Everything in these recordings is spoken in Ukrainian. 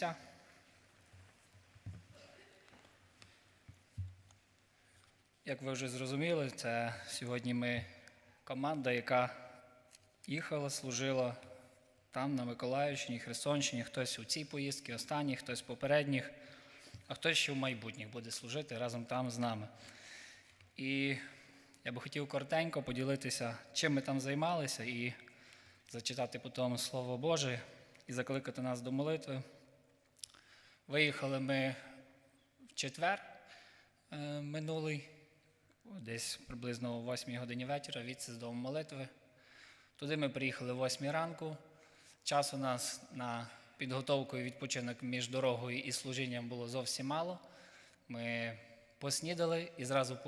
Ця. Як ви вже зрозуміли, це сьогодні ми команда, яка їхала, служила там, на Миколаївщині, Херсонщині, хтось у цій поїздці, останній, хтось попередніх, а хтось ще в майбутніх буде служити разом там з нами. І я би хотів коротенько поділитися, чим ми там займалися, і зачитати потім Слово Боже і закликати нас до молитви. Виїхали ми в четвер е, минулий, десь приблизно о 8 годині вечора, відси з дому молитви. Туди ми приїхали о 8 ранку. Час у нас на підготовку і відпочинок між дорогою і служінням було зовсім мало. Ми поснідали і зразу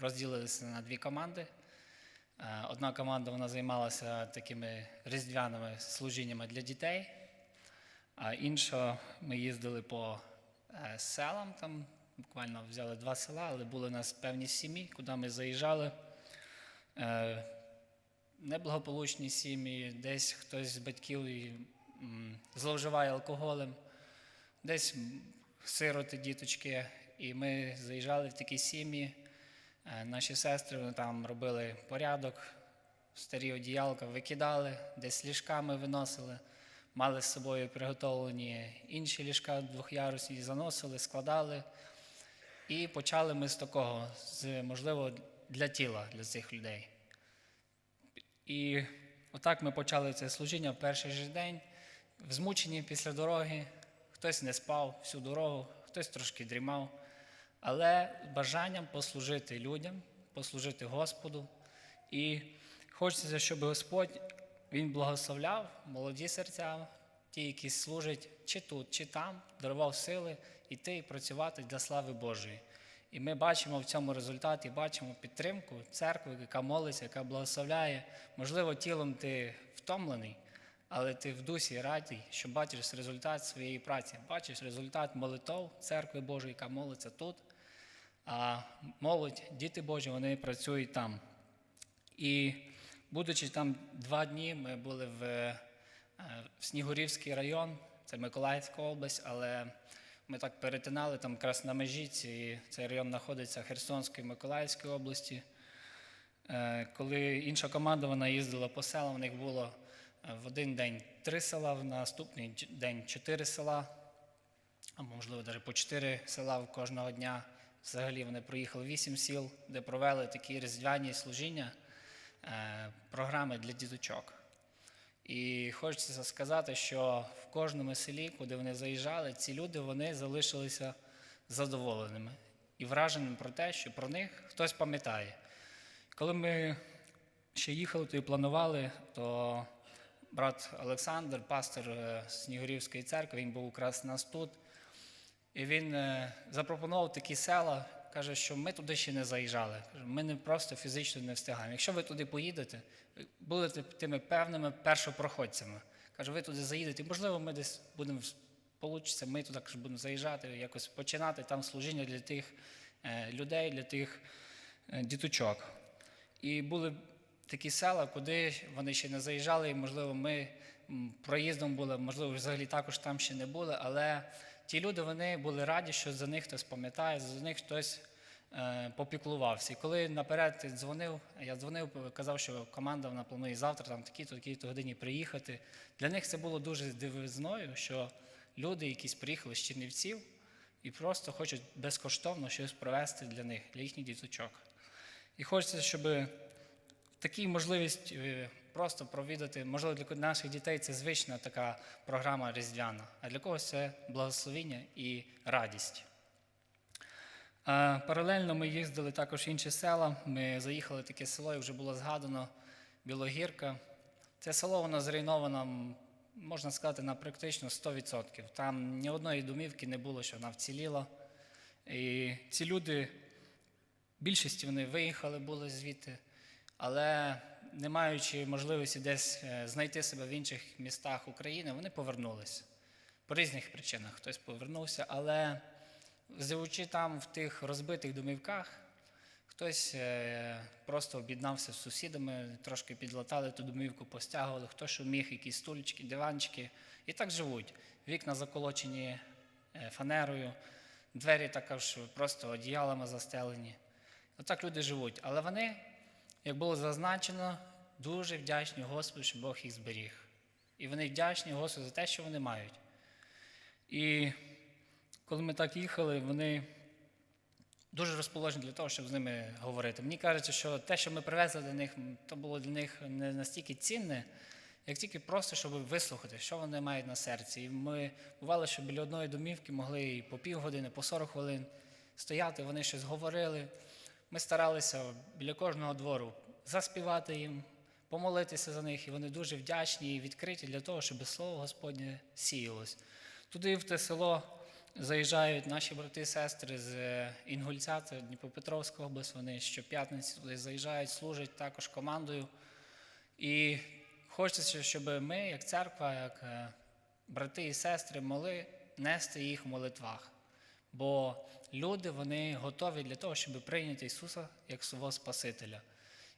розділилися на дві команди. Е, Одна команда вона займалася такими різдвяними служіннями для дітей, а інша ми їздили по е, селам, там буквально взяли два села, але були у нас певні сім'ї, куди ми заїжджали. Е, Неблагополучні сім'ї, десь хтось з батьків зловживає алкоголем, десь сироти, діточки. І ми заїжджали в такі сім'ї. Е, Наші сестри там робили порядок, старі одіялка викидали, десь ліжками виносили, мали з собою приготовлені інші ліжка двохярусні, заносили, складали. І почали ми з такого, з, можливо, для тіла для цих людей. І отак ми почали це служіння в перший же день, змучені після дороги. Хтось не спав всю дорогу, хтось трошки дрімав, але бажанням послужити людям, послужити Господу. І хочеться, щоб Господь Він благословляв молоді серця, ті, які служать чи тут, чи там, дарував сили йти і працювати для слави Божої. І ми бачимо в цьому результаті, бачимо підтримку церкви, яка молиться, яка благословляє. Можливо, тілом ти втомлений, але ти в дусі радий, що бачиш результат своєї праці, бачиш результат молитов церкви Божої, яка молиться тут. А молодь, діти Божі, вони працюють там. І будучи там два дні, ми були в, е, в Снігурівський район, це Миколаївська область, але ми так перетинали там якраз на межі. Ці, цей район знаходиться в Херсонській Миколаївській області. Е, Коли інша команда вона їздила по селам, в них було е, в один день три села, в наступний день чотири села, а можливо навіть по чотири села кожного дня. Взагалі вони проїхали вісім сіл, де провели такі різдвяні служіння, програми для діточок. І хочеться сказати, що в кожному селі, куди вони заїжджали, ці люди вони залишилися задоволеними і враженими про те, що про них хтось пам'ятає. Коли ми ще їхали то і планували, то брат Олександр, пастор е, Снігурівської церкви, він був якраз нас тут. І він е, запропонував такі села, каже, що ми туди ще не заїжджали. Ми не просто фізично не встигаємо. Якщо ви туди поїдете, будете тими певними першопроходцями. Каже, ви туди заїдете, можливо, ми десь будемо получиться, ми туди каже, будемо заїжджати, якось починати там служіння для тих е, людей, для тих е, діточок. І були такі села, куди вони ще не заїжджали, і, можливо, ми проїздом були, можливо, взагалі також там ще не були, але ті люди вони були раді, що за них хтось пам'ятає, за них хтось е, попіклувався. І коли наперед дзвонив, я дзвонив, казав, що команда вона планує завтра там такі-то, такі-то годині приїхати. Для них це було дуже дивизною, що люди, якісь приїхали з Чернівців, і просто хочуть безкоштовно щось провести для них, для їхніх діточок. І хочеться, щоб такі можливість е, просто провідати, можливо, для наших дітей це звична така програма різдвяна, а для когось це благословіння і радість. Паралельно ми їздили також в інші села. Ми заїхали в таке село, і вже було згадано Білогірка. Це село воно зруйновано, можна сказати, на практично 100%. Там ні одної домівки не було, що вона вціліла. І ці люди, більшість вони виїхали були звідти, але не маючи можливості десь е, знайти себе в інших містах України, вони повернулися. По різних причинах хтось повернувся, але живучи там в тих розбитих домівках, хтось е, просто об'єднався з сусідами, трошки підлатали ту домівку, постягували, хто що міг, якісь стульчики, диванчики. І так живуть. Вікна заколочені е, фанерою, двері також просто одіялами застелені. Отак люди живуть. Але вони, як було зазначено, дуже вдячні Господу, що Бог їх зберіг. І вони вдячні Господу за те, що вони мають. І коли ми так їхали, вони дуже розположені для того, щоб з ними говорити. Мені кажеться, що те, що ми привезли до них, то було для них не настільки цінне, як тільки просто, щоб вислухати, що вони мають на серці. І ми бувало, що біля одної домівки могли і по півгодини, по 40 хвилин стояти, вони щось говорили. Ми старалися біля кожного двору заспівати їм, помолитися за них, і вони дуже вдячні і відкриті для того, щоб слово Господнє сіялось. Туди в те село заїжджають наші брати і сестри з е, Інгульця, це Дніпропетровська область. Вони щоп'ятниці туди заїжджають, служать також командою. І хочеться, щоб ми, як церква, як е, брати і сестри, могли нести їх в молитвах. Бо люди вони готові для того, щоб прийняти Ісуса як свого Спасителя.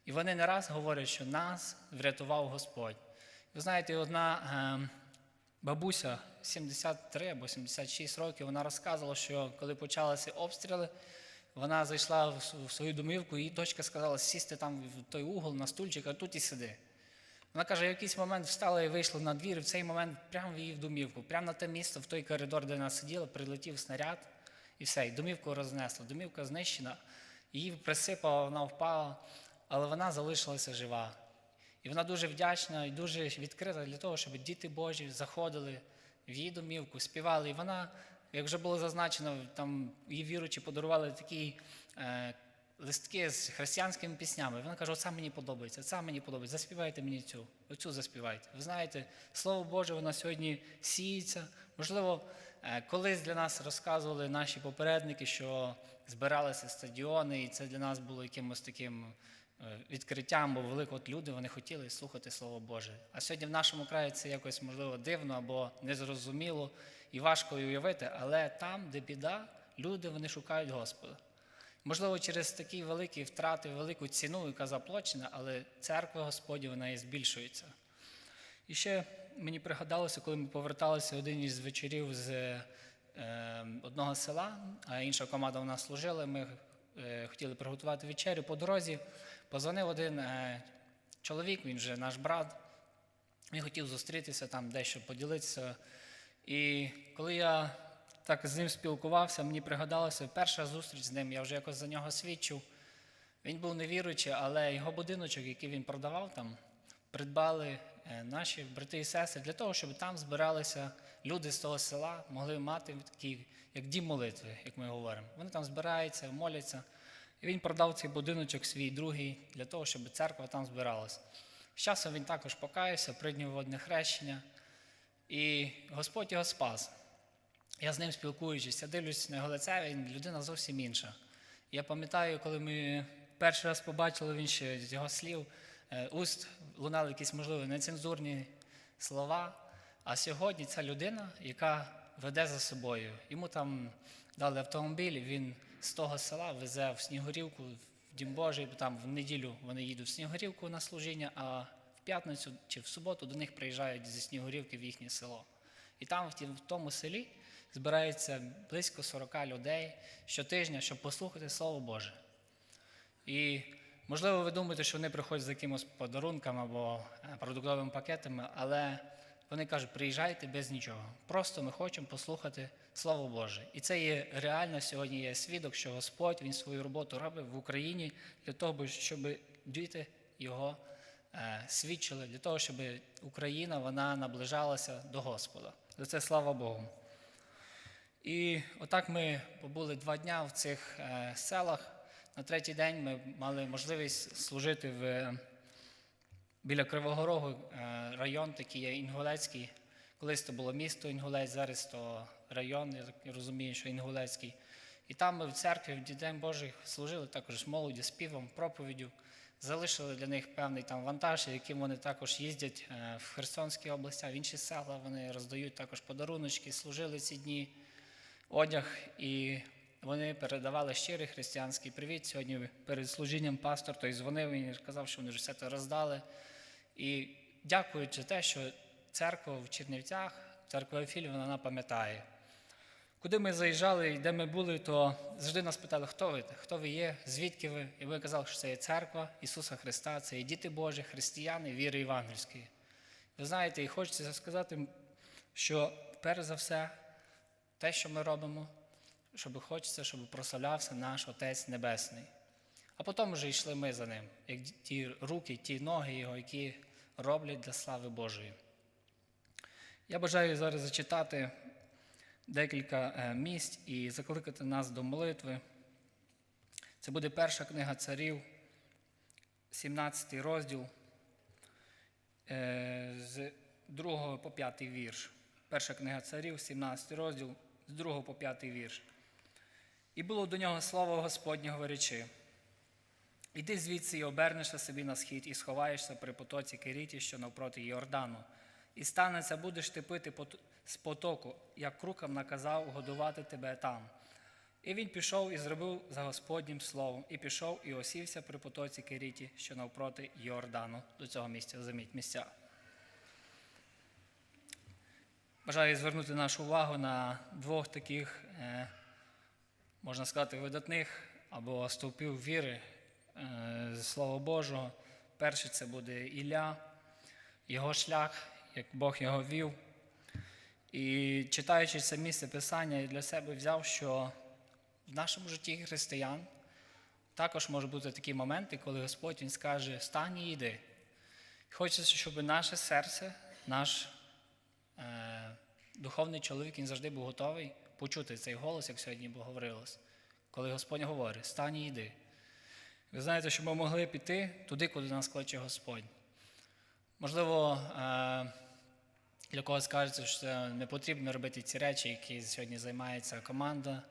І вони не раз говорять, що нас врятував Господь. Ви знаєте, одна е, бабуся 73 або 76 років, вона розказувала, що коли почалися обстріли, вона зайшла в свою домівку, і її дочка сказала сісти там в той угол на стульчик, а тут і сиди. Вона каже, в якийсь момент встала і вийшла на двір, і в цей момент прямо в її домівку, прямо на те місце, в той коридор, де вона сиділа, прилетів снаряд, і все, і домівку рознесло. Домівка знищена, її присипала, вона впала, але вона залишилася жива. І вона дуже вдячна і дуже відкрита для того, щоб діти Божі заходили в її домівку, співали. І вона, як вже було зазначено, там її віручі подарували такі е, листки з християнськими піснями. Вона каже: оце мені подобається, це мені подобається. Заспівайте мені цю, оцю заспівайте. Ви знаєте, слово Боже, воно сьогодні сіється. Можливо, колись для нас розказували наші попередники, що збиралися стадіони, і це для нас було якимось таким е, відкриттям, бо велико от люди вони хотіли слухати Слово Боже. А сьогодні в нашому краї це якось можливо дивно або незрозуміло і важко уявити, але там, де біда, люди вони шукають Господа. Можливо, через такі великі втрати, велику ціну, яка заплачена, але церква Господня вона і збільшується. І ще мені пригадалося, коли ми поверталися один із вечорів з е, одного села, а інша команда у нас служила. Ми е, хотіли приготувати вечерю. По дорозі позвонив один е, чоловік, він вже наш брат. Він хотів зустрітися там, дещо поділитися. І коли я так з ним спілкувався, мені пригадалося перша зустріч з ним, я вже якось за нього свідчив. Він був невіруючий, але його будиночок, який він продавав там, придбали наші брати і сестри для того, щоб там збиралися люди з того села, могли мати такий, як дім молитви, як ми говоримо. Вони там збираються, моляться. І він продав цей будиночок свій другий для того, щоб церква там збиралася. З часом він також покаявся, прийняв водне хрещення, і Господь його спас. Я з ним спілкуючись, я дивлюсь на його лице, він людина зовсім інша. Я пам'ятаю, коли ми перший раз побачили він ще з його слів, е, уст лунали якісь, можливо, нецензурні слова. А сьогодні ця людина, яка веде за собою. Йому там дали автомобіль, він з того села везе в Снігурівку, в Дім Божий, бо там в неділю вони їдуть в Снігурівку на служіння, а в п'ятницю чи в суботу до них приїжджають зі Снігурівки в їхнє село. І там, в тому селі, збирається близько 40 людей щотижня, щоб послухати Слово Боже. І можливо, ви думаєте, що вони приходять з якимось подарунком або е, продуктовими пакетами, але вони кажуть, приїжджайте без нічого. Просто ми хочемо послухати Слово Боже. І це є реально сьогодні є свідок, що Господь Він свою роботу робить в Україні для того, щоб діти його е, свідчили, для того, щоб Україна вона наближалася до Господа. За це слава Богу. І отак ми побули два дня в цих е, селах. На третій день ми мали можливість служити в, біля Кривого Рогу, е, район такий є Інгулецький. Колись то було місто Інгулець, зараз то район, я так розумію, що Інгулецький. І там ми в церкві, в День Божий служили також з молоді, співом, проповіддю. Залишили для них певний там вантаж, яким вони також їздять е, в Херсонській області, в інші села. Вони роздають також подаруночки, служили ці дні одяг, і вони передавали щирий християнський привіт. Сьогодні перед служінням пастор той дзвонив і сказав, що вони вже все це роздали. І дякуючи те, що церква в Чернівцях, церква Ефіль, вона пам'ятає. Куди ми заїжджали і де ми були, то завжди нас питали, хто ви, хто ви є, звідки ви. І ми казали, що це є церква Ісуса Христа, це є діти Божі, християни, віри євангельської. Ви знаєте, і хочеться сказати, що перш за все, те, що ми робимо, щоб хочеться, щоб прославлявся наш Отець Небесний. А потім вже йшли ми за ним, як ті руки, ті ноги його, які роблять для слави Божої. Я бажаю зараз зачитати декілька е, місць і закликати нас до молитви. Це буде перша книга царів, 17 розділ е, з 2 по 5 вірш. Перша книга царів, 17 розділ, з 2 по 5 вірш. І було до нього слово Господнє говорячи. Іди звідси і обернешся собі на схід, і сховаєшся при потоці Керіті, що навпроти Йордану. І станеться, будеш ти пити з потоку, як крукам наказав годувати тебе там. І він пішов і зробив за Господнім словом, і пішов і осівся при потоці Керіті, що навпроти Йордану. До цього місця заміть місця. Бажаю звернути нашу увагу на двох таких, е, можна сказати, видатних або стовпів віри е, з Слова Божого. Перший це буде Ілля, його шлях, як Бог його вів. І читаючи це місце Писання, я для себе взяв, що в нашому житті християн також можуть бути такі моменти, коли Господь Він скаже, встань і йди. Хочеться, щоб наше серце, наш е, духовний чоловік він завжди був готовий почути цей голос, як сьогодні говорилось, коли Господь говорить, стань і йди. Ви знаєте, щоб ми могли піти туди, куди нас кличе Господь. Можливо, е, для когось кажеться, що не потрібно робити ці речі, які сьогодні займається команда,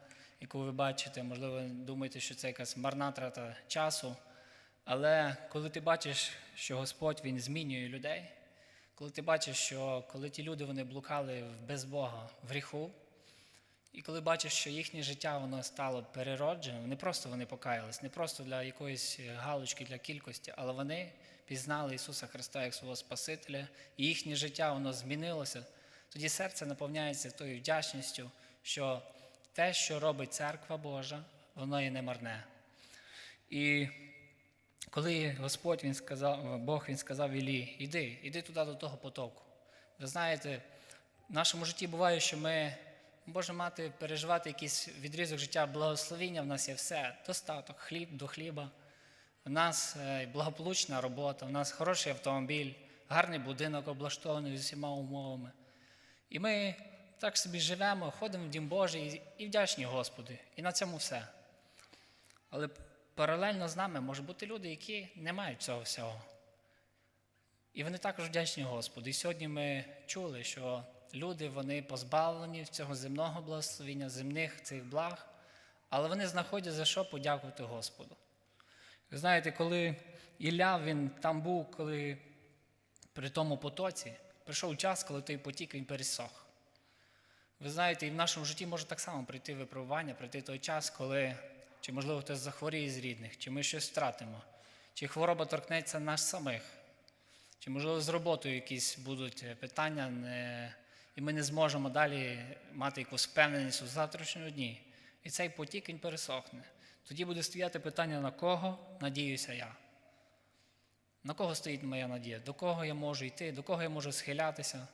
яку ви бачите. Можливо, думаєте, що це якась марна трата часу. Але коли ти бачиш, що Господь Він змінює людей, коли ти бачиш, що коли ті люди вони блукали без Бога в гріху, і коли бачиш, що їхнє життя воно стало переродженим, не просто вони покаялись, не просто для якоїсь галочки, для кількості, але вони пізнали Ісуса Христа як свого Спасителя, і їхнє життя воно змінилося, тоді серце наповняється тою вдячністю, що те, що робить церква Божа, воно є не марне. І коли Господь він сказав, Бог він сказав Іллі, іди, іди туди до того потоку. Ви знаєте, в нашому житті буває, що ми можемо мати, переживати якийсь відрізок життя благословіння, в нас є все, достаток, хліб до хліба. У нас е, благополучна робота, у нас хороший автомобіль, гарний будинок облаштований з усіма умовами. І ми так собі живемо, ходимо в Дім Божий і вдячні Господу. І на цьому все. Але паралельно з нами можуть бути люди, які не мають цього всього. І вони також вдячні Господу. І сьогодні ми чули, що люди вони позбавлені цього земного благословення, земних цих благ, але вони знаходять за що подякувати Господу. Ви знаєте, коли Ілля він там був, коли при тому потоці, прийшов час, коли той потік він пересох. Ви знаєте, і в нашому житті може так само прийти випробування, прийти той час, коли чи, можливо, хтось захворіє з рідних, чи ми щось втратимо, чи хвороба торкнеться нас самих, чи, можливо, з роботою якісь будуть е, питання, не... і ми не зможемо далі мати якусь впевненість у завтрашньому дні. І цей потік він пересохне. Тоді буде стояти питання, на кого надіюся я. На кого стоїть моя надія? До кого я можу йти, до кого я можу схилятися?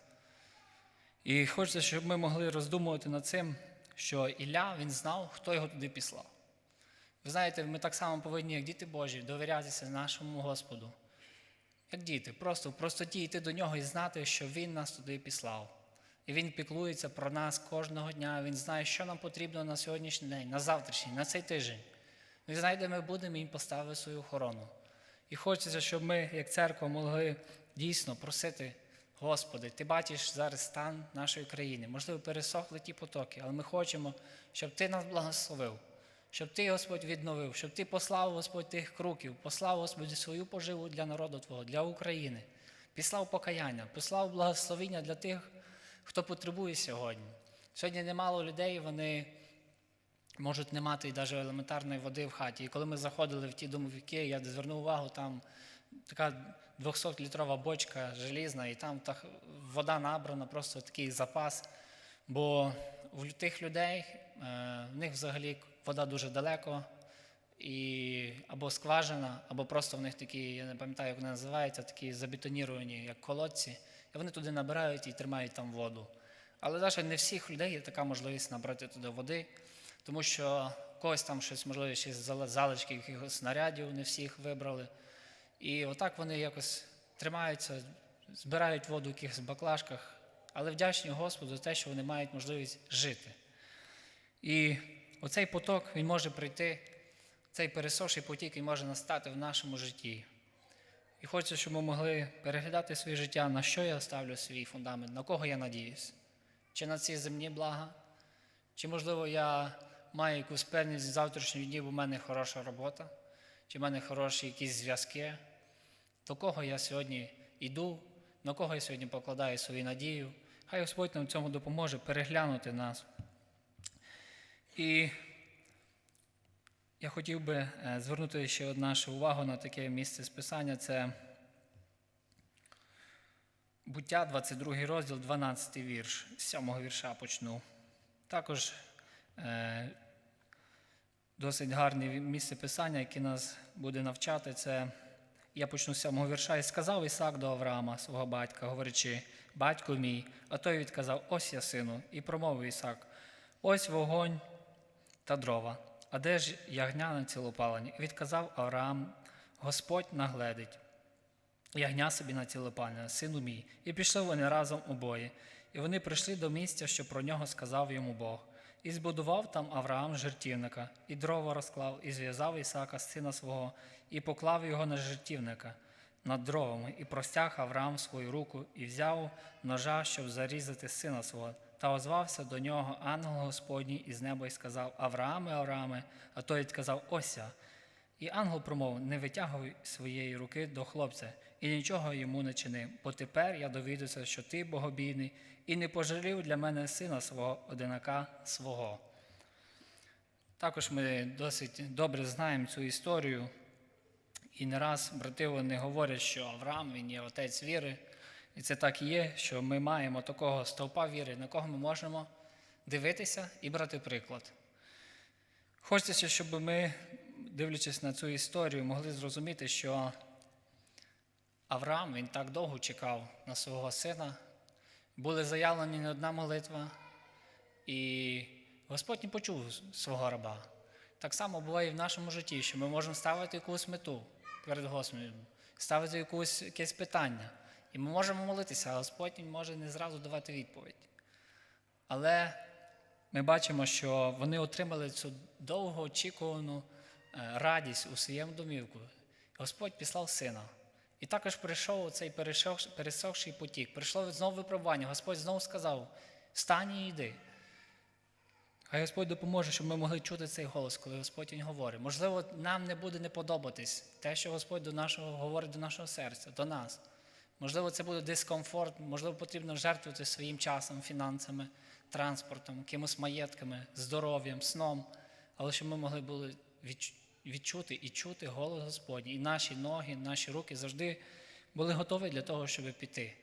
І хочеться, щоб ми могли роздумувати над цим, що Ілля він знав, хто його туди післав. Ви знаєте, ми так само повинні, як діти Божі, довірятися нашому Господу. Як діти, просто в простоті йти до нього і знати, що Він нас туди післав. І Він піклується про нас кожного дня. Він знає, що нам потрібно на сьогоднішній день, на завтрашній, на цей тиждень. Він знає, де ми будемо, і він свою охорону. І хочеться, щоб ми, як церква, могли дійсно просити, Господи, ти бачиш зараз стан нашої країни. Можливо, пересохли ті потоки, але ми хочемо, щоб Ти нас благословив, щоб Ти, Господь, відновив, щоб Ти послав, Господь, тих кроків, послав, Господь, свою поживу для народу Твого, для України, післав покаяння, послав благословіння для тих, хто потребує сьогодні. Сьогодні немало людей, вони можуть не мати навіть елементарної води в хаті. І коли ми заходили в ті домовики, я звернув увагу, там така 200-літрова бочка желізна, і там вода набрана, просто такий запас. Бо в тих людей в них взагалі вода дуже далеко, і або скважина, або просто в них такі, я не пам'ятаю, як вони називаються, такі забетоніровані, як колодці, і вони туди набирають і тримають там воду. Але навіть не всіх людей є така можливість набрати туди води, тому що когось там щось, можливо, ще залишки якихось снарядів не всіх вибрали. І отак вони якось тримаються, збирають воду в якихось баклажках, але вдячні Господу за те, що вони мають можливість жити. І оцей поток він може прийти, цей пересохший потік він може настати в нашому житті. І хочеться, щоб ми могли переглядати своє життя, на що я ставлю свій фундамент, на кого я надіюсь. Чи на ці земні блага, чи, можливо, я маю якусь певність з завтрашнього дня, бо в мене хороша робота, чи в мене хороші якісь зв'язки, до кого я сьогодні йду, на кого я сьогодні покладаю свою надію. Хай Господь нам в цьому допоможе переглянути нас. І я хотів би е, звернути ще нашу увагу на таке місце списання. Це буття, 22 розділ, 12 вірш, з 7 вірша почну. Також е, досить гарне місце писання, яке нас буде навчати. Це я почну з 7 вірша. І сказав Ісак до Авраама, свого батька, говорячи, батько мій, а той відказав, ось я сину, і промовив Ісак, ось вогонь та дрова. А де ж ягня на цілопалені? Відказав Авраам, Господь нагледить. Ягня собі на цілопалення, сину мій. І пішли вони разом обоє. І вони прийшли до місця, що про нього сказав йому Бог. І збудував там Авраам жертівника, і дрова розклав, і зв'язав Ісака, сина свого, і поклав його на жертівника над дровами, і простяг Авраам свою руку, і взяв ножа, щоб зарізати сина свого. Та озвався до нього ангел Господній із неба і сказав: Аврааме, Аврааме, а той відказав Ось я. І ангел промовив: Не витягуй своєї руки до хлопця, і нічого йому не чини, бо тепер я довідуся, що ти богобійний, і не пожалів для мене сина свого, одинака свого. Також ми досить добре знаємо цю історію. І не раз брати вони говорять, що Авраам він є отець віри. І це так є, що ми маємо такого стовпа віри, на кого ми можемо дивитися і брати приклад. Хочеться, щоб ми, дивлячись на цю історію, могли зрозуміти, що Авраам він так довго чекав на свого сина, були заявлені не одна молитва, і Господь не почув свого раба. Так само буває і в нашому житті, що ми можемо ставити якусь мету перед Господом, ставити якусь, якесь питання. І ми можемо молитися, а Господь може не зразу давати відповідь. Але ми бачимо, що вони отримали цю довгоочікувану е, радість у своєму домівку. Господь післав сина. І також прийшов цей пересохший потік. Прийшло знову випробування. Господь знову сказав: встань і йди. Хай Господь допоможе, щоб ми могли чути цей голос, коли Господь Він говорить. Можливо, нам не буде не подобатись те, що Господь до нашого говорить до нашого серця, до нас. Можливо, це буде дискомфорт, можливо, потрібно жертвувати своїм часом, фінансами, транспортом, якимось маєтками, здоров'ям, сном, але щоб ми могли були відчути і чути голос Господній. І наші ноги, наші руки завжди були готові для того, щоб піти.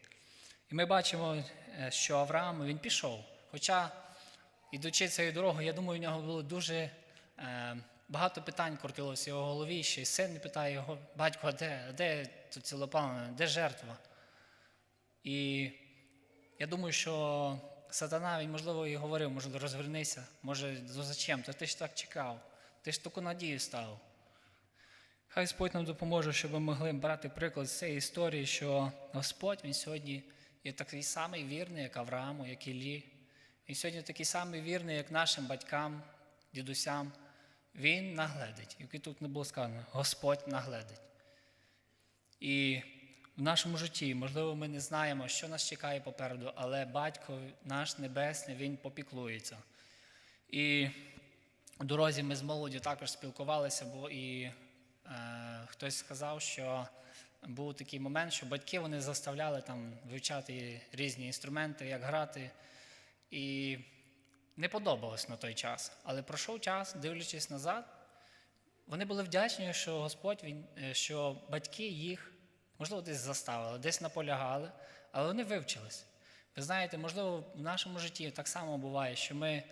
І ми бачимо, е, що Авраам він пішов. Хоча, ідучи цією дорогою, я думаю, у нього було дуже е, багато питань крутилося в його голові. Ще й син питає його, батько, а де, а де тут цілопалення, де жертва? І я думаю, що сатана, він, можливо, і говорив, можливо, розвернися, може, ну зачем? Та ти ж так чекав, ти ж таку надію став. Хай Господь нам допоможе, щоб ми могли брати приклад з цієї історії, що Господь він сьогодні є такий самий вірний, як Аврааму, як Іллі. Він сьогодні такий самий вірний, як нашим батькам, дідусям. Він нагледить. Як і тут не було сказано, Господь нагледить. І в нашому житті, можливо, ми не знаємо, що нас чекає попереду, але батько наш небесний, він попіклується. І у дорозі ми з молоді також спілкувалися, бо і е, хтось сказав, що був такий момент, що батьки вони заставляли там вивчати різні інструменти, як грати. І не подобалось на той час. Але пройшов час, дивлячись назад, вони були вдячні, що Господь, він, е, що батьки їх можливо, десь заставили, десь наполягали, але вони вивчились. Ви знаєте, можливо, в нашому житті так само буває, що ми,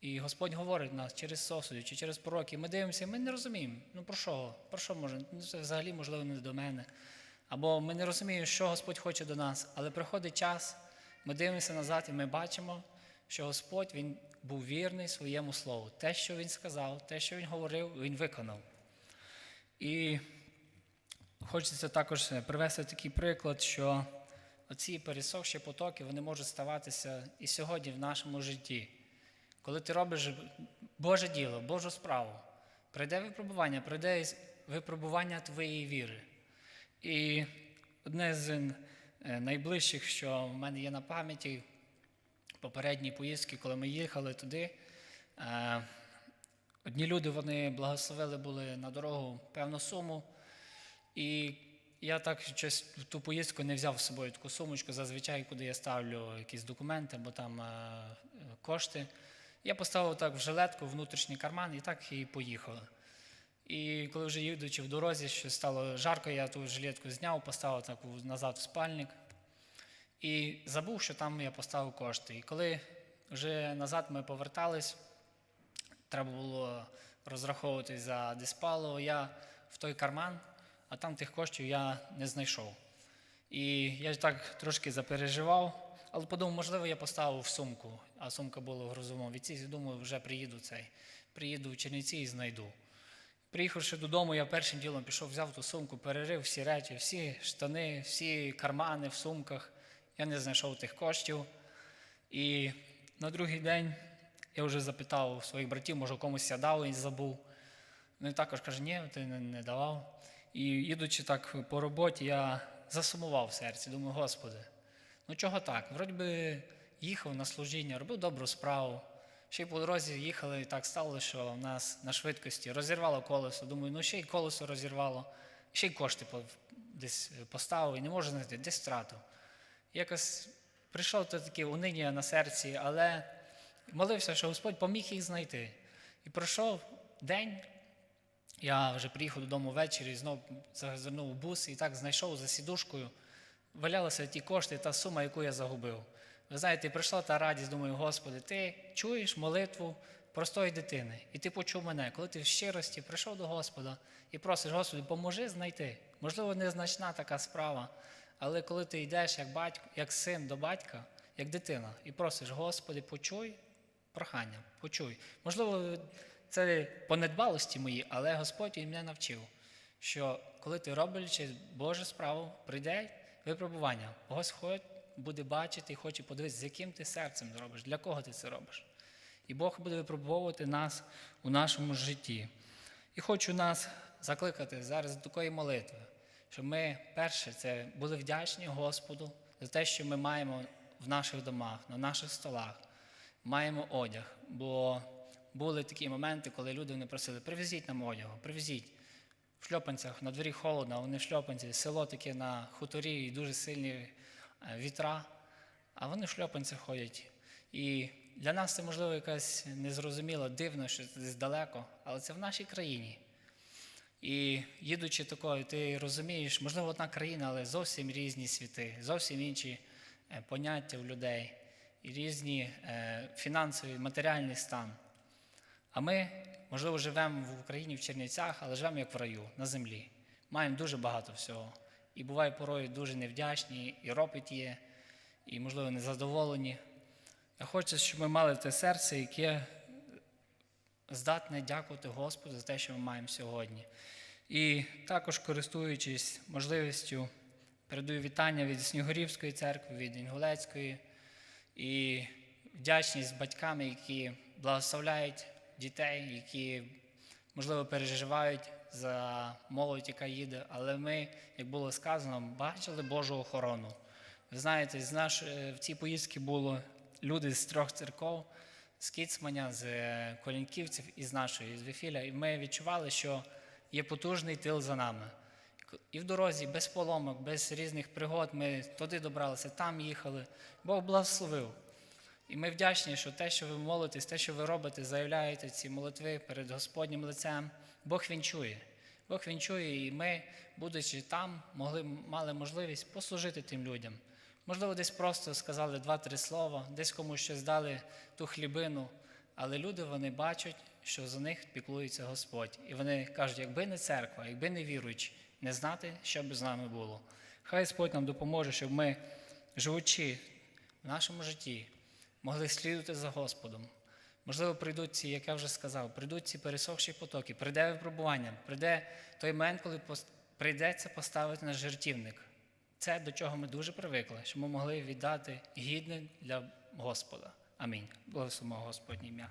і Господь говорить нас через сосудів чи через пророки, ми дивимося, ми не розуміємо, ну про що? Про що може? Ну, це взагалі, можливо, не до мене. Або ми не розуміємо, що Господь хоче до нас, але приходить час, ми дивимося назад і ми бачимо, що Господь Він був вірний своєму слову. Те, що Він сказав, те, що Він говорив, Він виконав. І хочеться також привести такий приклад, що оці пересохші потоки вони можуть ставатися і сьогодні в нашому житті. Коли ти робиш Боже діло, Божу справу, прийде випробування, прийде випробування твоєї віри. І одне з е, найближчих, що в мене є на пам'яті, попередні поїздки, коли ми їхали туди, е, одні люди вони благословили були на дорогу певну суму. І я так щось в ту поїздку не взяв з собою таку сумочку, зазвичай, куди я ставлю якісь документи, бо там е, кошти. Я поставив так в жилетку, внутрішній карман і так і поїхали. І коли вже їдучи в дорозі, що стало жарко, я ту жилетку зняв, поставив так назад в спальник. І забув, що там я поставив кошти. І коли вже назад ми повертались, треба було розраховуватись за диспало, я в той карман, а там тих коштів я не знайшов. І я так трошки запереживав, але подумав, можливо, я поставив в сумку, а сумка була в грузовому відсіці. Думаю, вже приїду цей, приїду в Чернівці і знайду. Приїхавши додому, я першим ділом пішов, взяв ту сумку, перерив всі речі, всі штани, всі кармани в сумках. Я не знайшов тих коштів. І на другий день я вже запитав своїх братів, може комусь я дав і забув. Вони також кажуть, ні, ти не давав. І їдучи так по роботі, я засумував в серці. Думаю, Господи, ну чого так? Вроді би їхав на служіння, робив добру справу. Ще й по дорозі їхали, і так стало, що в нас на швидкості розірвало колесо. Думаю, ну ще й колесо розірвало, ще й кошти десь поставив і не можу знайти, десь втратив. Якось прийшов то таке униння на серці, але молився, що Господь поміг їх знайти. І пройшов день, я вже приїхав додому ввечері, знов зазирнув у бус і так знайшов за сідушкою. Валялися ті кошти, та сума, яку я загубив. Ви знаєте, прийшла та радість, думаю, Господи, ти чуєш молитву простої дитини, і ти почув мене, коли ти в щирості прийшов до Господа і просиш, Господи, поможи знайти. Можливо, незначна така справа, але коли ти йдеш як батько, як син до батька, як дитина, і просиш, Господи, почуй прохання, почуй. Можливо, це по недбалості моїй, але Господь він мене навчив, що коли ти робиш Божу справу, прийде випробування. Господь буде бачити і хоче подивитися, з яким ти серцем робиш, для кого ти це робиш. І Бог буде випробовувати нас у нашому житті. І хочу нас закликати зараз до такої молитви, щоб ми, перше, це були вдячні Господу за те, що ми маємо в наших домах, на наших столах, маємо одяг. Бо були такі моменти, коли люди не просили, привезіть нам одягу, привезіть. В шльопанцях на дворі холодно, вони в шльопанці, село таке на хуторі і дуже сильні е, вітра, а вони в шльопанцях ходять. І для нас це, можливо, якась незрозуміло, дивно, що це десь далеко, але це в нашій країні. І їдучи такою, ти розумієш, можливо, одна країна, але зовсім різні світи, зовсім інші е, поняття в людей, і різні е, фінансові, матеріальний стан. А ми, можливо, живемо в Україні, в Чернівцях, але живемо як в раю, на землі. Маємо дуже багато всього. І буває порою дуже невдячні, і ропіт є, і, можливо, незадоволені. Я хочу, щоб ми мали те серце, яке здатне дякувати Господу за те, що ми маємо сьогодні. І також, користуючись можливістю, передаю вітання від Снігурівської церкви, від Інгулецької і вдячність батькам, які благословляють дітей, які, можливо, переживають за молодь, яка їде. Але ми, як було сказано, бачили Божу охорону. Ви знаєте, з наш, е, в цій поїздці було люди з трьох церков, з Кіцманя, з е, Колінківців і з нашої, з Вефіля. І ми відчували, що є потужний тил за нами. І в дорозі, без поломок, без різних пригод, ми туди добралися, там їхали. Бог благословив. І ми вдячні, що те, що ви молитесь, те, що ви робите, заявляєте ці молитви перед Господнім лицем, Бог він чує. Бог він чує, і ми, будучи там, могли, мали можливість послужити тим людям. Можливо, десь просто сказали два-три слова, десь комусь щось дали ту хлібину, але люди вони бачать, що за них піклується Господь. І вони кажуть, якби не церква, якби не віруючі, не знати, що б з нами було. Хай Господь нам допоможе, щоб ми, живучи в нашому житті, могли слідувати за Господом. Можливо, прийдуть ці, як я вже сказав, прийдуть ці пересохші потоки, прийде випробування, прийде той момент, коли прийдеться поставити на жертівник. Це до чого ми дуже привикли, щоб ми могли віддати гідне для Господа. Амінь. Благословимо Господнє ім'я.